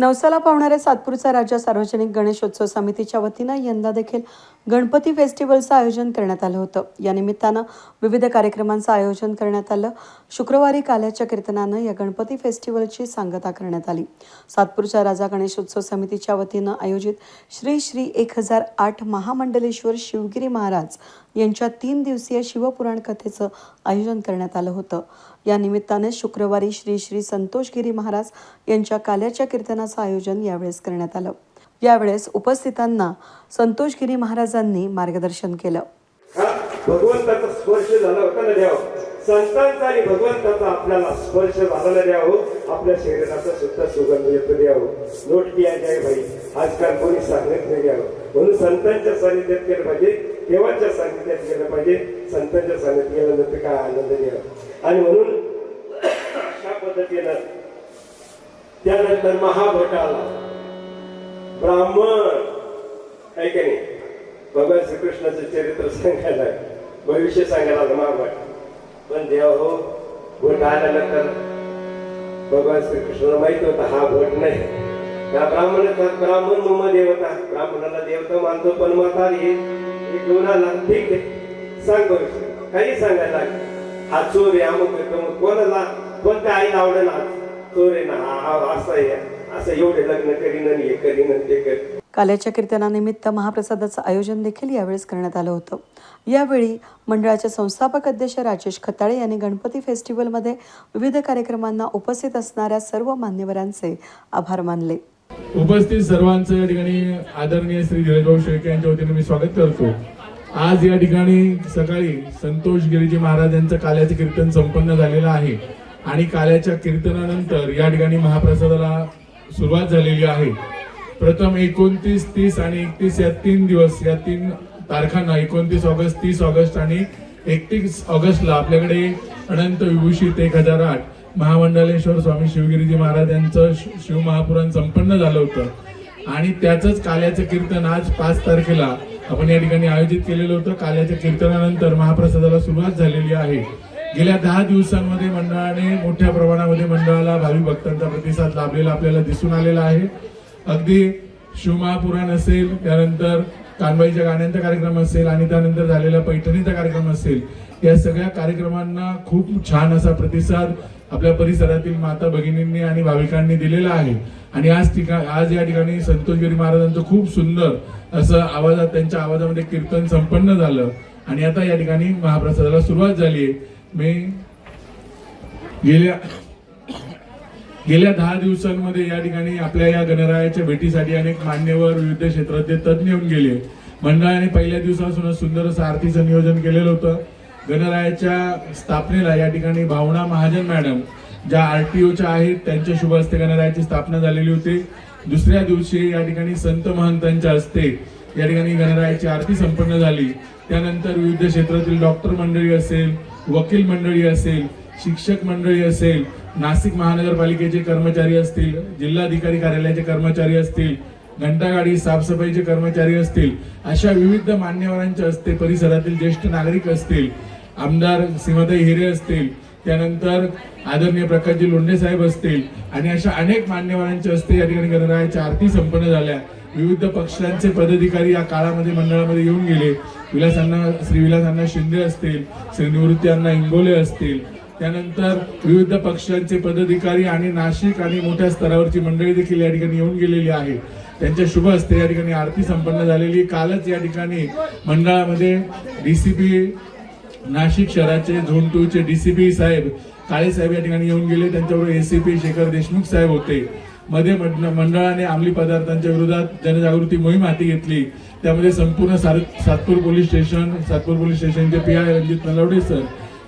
नवसाला पावणाऱ्या सातपूरचा राजा सार्वजनिक गणेशोत्सव समितीच्या वतीनं यंदा देखील गणपती फेस्टिवलचं आयोजन करण्यात आलं होतं. या निमित्तानं विविध कार्यक्रमांचं आयोजन करण्यात आलं. शुक्रवारी काल्याच्या कीर्तनानं या गणपती फेस्टिवलची सांगता करण्यात आली. सातपूरच्या राजा गणेशोत्सव समितीच्या वतीनं आयोजित श्री श्री एक हजार आठ महामंडलेश्वर शिवगिरी महाराज यांच्या तीन दिवसीय शिवपुराण कथेचं आयोजन करण्यात आलं होतं. या निमित्ताने शुक्रवारी श्री श्री संतोषगिरी महाराज यांच्या काल्याच्या कीर्तनाचं आयोजन यावेळेस करण्यात आलं. यावेळेस उपस्थितांना संतोषगिरी महाराजांनी मार्गदर्शन केलं. भगवंताचा स्पर्श झाला होता ना द्याव संतांचा आणि भगवंताचा आपल्याला स्पर्श झालेला द्यावं हो. आपल्या शरीराचा सुद्धा सुगंध येतो द्यावं हो. नोट किया जाय भाई. आजकाल कोणी सांगत नाही द्यावं हो. म्हणून संतांच्या सानिध्यात केलं पाहिजे. देवाच्या सानिध्यात गेलं पाहिजे. संतांच्या सानिध्यात गेल्यानंतर काय आनंद द्यावा आणि म्हणून अशा पद्धतीनं त्यानंतर महाभट आला ब्राह्मण आहे का नाही? भगवान श्रीकृष्णाचं चरित्र सांगायला भविष्य सांगायला आलं पण देव हो भट आल्यानंतर भगवान श्रीकृष्णाला माहीत होता हा भट नाही. त्या ब्राह्मणाचा ब्राह्मण मम देवता. ब्राह्मणाला देवता मानतो पण मग हे घेऊन आला. ठीक आहे सांग भविष्य. काही सांगायला हा चोर या मग कोणाला? कोणत्या आईला आवडेल आज? चोर आहे ना हा हा आहे असं एवढे लग्न करीन आणि हे करीन आणि ते करीन काल्याच्या कीर्तनानिमित्त महाप्रसादाचं आयोजन देखील यावेळेस करण्यात आलं होतं. यावेळी मंडळाचे संस्थापक अध्यक्ष राजेश खताळे यांनी गणपती फेस्टिवलमध्ये विविध कार्यक्रमांना उपस्थित असणाऱ्या सर्व मान्यवरांचे आभार मानले. उपस्थित सर्वांचं या ठिकाणी आदरणीय श्री धीरजभाऊ शेळके यांच्या वतीने मी स्वागत करतो. आज या ठिकाणी सकाळी संतोष गिरीजी महाराज यांचं काल्याचं कीर्तन संपन्न झालेलं आहे. आणि काल्याच्या कीर्तनानंतर या ठिकाणी महाप्रसादाला सुरुवात झालेली आहे. प्रथम एकोणतीस तीस आणि एकतीस या तीन दिवस या तीन तारखांना एकोणतीस ऑगस्ट तीस ऑगस्ट आणि एकतीस ऑगस्टला आपल्याकडे अनंत विभूषित एक हजार आठ महामंडलेश्वर स्वामी शिवगिरीजी महाराज यांचं शिवमहापुराण संपन्न झालं होतं. आणि त्याचंच काल्याचं कीर्तन आज पाच तारखेला आपण या ठिकाणी आयोजित केलेलं होतं. काल्याच्या कीर्तनानंतर महाप्रसादाला सुरुवात झालेली आहे. गेल्या दहा दिवसांमध्ये मंडळाने मोठ्या प्रमाणामध्ये मंडळाला भावी भक्तांचा प्रतिसाद लाभलेला आपल्याला दिसून आलेला आहे. अगदी शिवमहापुराण असेल त्यानंतर कानबाईच्या गाण्यांचा कार्यक्रम असेल आणि त्यानंतर झालेला पैठणीचा कार्यक्रम असेल या सगळ्या कार्यक्रमांना खूप छान असा प्रतिसाद आपल्या परिसरातील माता भगिनींनी आणि भाविकांनी दिलेला आहे. आणि आज ठिकाण आज या ठिकाणी संतोषगिरी महाराजांचं खूप सुंदर असं आवाजात त्यांच्या आवाजामध्ये कीर्तन संपन्न झालं. आणि आता या ठिकाणी महाप्रसादाला सुरुवात झाली आहे. मी गेल्या गेल्या दहा दिवसांमध्ये या ठिकाणी आपल्या या गणरायाच्या भेटीसाठी अनेक मान्यवर विविध क्षेत्रातले तज्ज्ञ येऊन गेले. मंडळाने पहिल्या दिवसापासूनच सुंदर असं आरतीचं नियोजन केलेलं होतं. गणरायाच्या स्थापनेला या ठिकाणी भावना महाजन मॅडम ज्या आर टी ओच्या आहेत त्यांच्या शुभ हस्ते गणरायाची स्थापना झालेली होती. दुसऱ्या दिवशी या ठिकाणी संत महंतांच्या हस्ते या ठिकाणी गणरायाची आरती संपन्न झाली. त्यानंतर विविध क्षेत्रातील डॉक्टर मंडळी असेल वकील मंडळी असेल शिक्षक मंडळी असेल नाशिक महानगरपालिकेचे कर्मचारी असतील जिल्हाधिकारी कार्यालयाचे कर्मचारी असतील घंटागाडी साफसफाईचे कर्मचारी असतील अशा विविध मान्यवरांच्या हस्ते परिसरातील ज्येष्ठ नागरिक असतील आमदार सीमाताई हिरे असतील त्यानंतर आदरणीय प्रकाशजी लोंढे साहेब असतील आणि अशा अनेक मान्यवरांचे असते या ठिकाणी गणरायाच्या आरती संपन्न झाल्या. विविध पक्षांचे पदाधिकारी या काळामध्ये मंडळामध्ये येऊन गेले. विलासांना श्री विलासांना शिंदे असतील श्री निवृत्ती इंगोले असतील. त्यानंतर विविध पक्षांचे पदाधिकारी आणि नाशिक आणि मोठ्या स्तरावरची मंडळी देखील या ठिकाणी येऊन गेलेली आहे. त्यांच्या शुभ हस्ते या ठिकाणी आरती संपन्न झालेली. कालच या ठिकाणी मंडळामध्ये डीसीपी नाशिक शहराचे झोन टू चे डीसीपी साहेब काळे साहेब या ठिकाणी येऊन गेले. त्यांच्याबरोबर एसीपी शेखर देशमुख साहेब होते. मध्ये मंडळाने अंमली पदार्थांच्या विरोधात जनजागृती मोहीम हाती घेतली. त्यामध्ये संपूर्ण Satpur police station Satpur police स्टेशनचे P I Ranjit Nalawade sir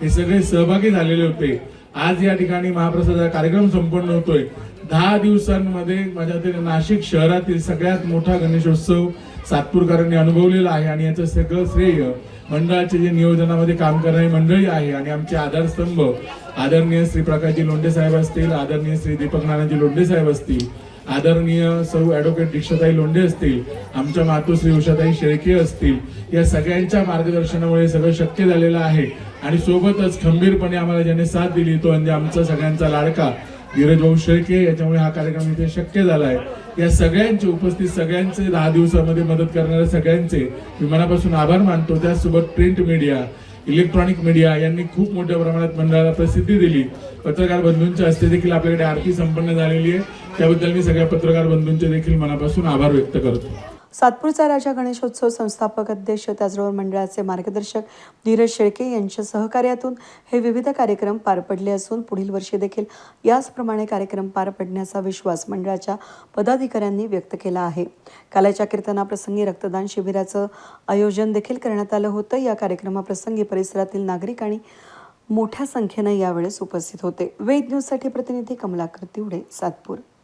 हे सगळे सहभागी झालेले होते. आज या ठिकाणी महाप्रसादाचा कार्यक्रम संपन्न होतोय. दहा दिवसांमध्ये माझ्या तरी नाशिक शहरातील सगळ्यात मोठा गणेशोत्सव सातपूरकरांनी अनुभवलेला आहे आणि याचं सगळं श्रेय मंडळाचे जे नियोजनामध्ये काम करणारी मंडळी आहे आणि आमचे आधारस्तंभ आदरणीय श्री प्रकाशजी लोंढे साहेब असतील आदरणीय श्री दीपक नानाजी लोंढे साहेब असतील आदरणीय सौ ॲडव्होकेट दीक्षाताई लोंढे असतील आमच्या मातोश्री उषाताई शेळके असतील या सगळ्यांच्या मार्गदर्शनामुळे सगळं शक्य झालेलं आहे. आणि सोबतच खंबीरपणे आम्हाला ज्याने साथ दिली तो म्हणजे आमचा सगळ्यांचा लाडका धीरज भाऊ शेळके याच्यामुळे हा कार्यक्रम इथे शक्य झाला आहे या सगळ्यांचे उपस्थित सगळ्यांचे दहा दिवसामध्ये मदत करणाऱ्या सगळ्यांचे मी मनापासून आभार मानतो. त्याचसोबत प्रिंट मीडिया इलेक्ट्रॉनिक मीडिया यांनी खूप मोठ्या प्रमाणात मंडळाला प्रसिद्धी दिली. पत्रकार बंधूंच्या हस्ते देखील आपल्याकडे आरती संपन्न झालेली आहे. त्याबद्दल मी सगळ्या पत्रकार बंधूंचे देखील मनापासून आभार व्यक्त करतो. सातपूरचा राजा गणेशोत्सव संस्थापक अध्यक्ष त्याचबरोबर मंडळाचे मार्गदर्शक धीरज शेळके यांच्या सहकार्यातून हे विविध कार्यक्रम पार पडले असून पुढील वर्षी देखील याचप्रमाणे कार्यक्रम पार पडण्याचा विश्वास मंडळाच्या पदाधिकाऱ्यांनी व्यक्त केला आहे. कालाच्या कीर्तनाप्रसंगी रक्तदान शिबिराचं आयोजन देखील करण्यात आलं होतं. या कार्यक्रमाप्रसंगी परिसरातील नागरिक आणि मोठ्या संख्येनं यावेळेस उपस्थित होते. वेद न्यूजसाठी प्रतिनिधी कमलाकर तिवडे सातपूर.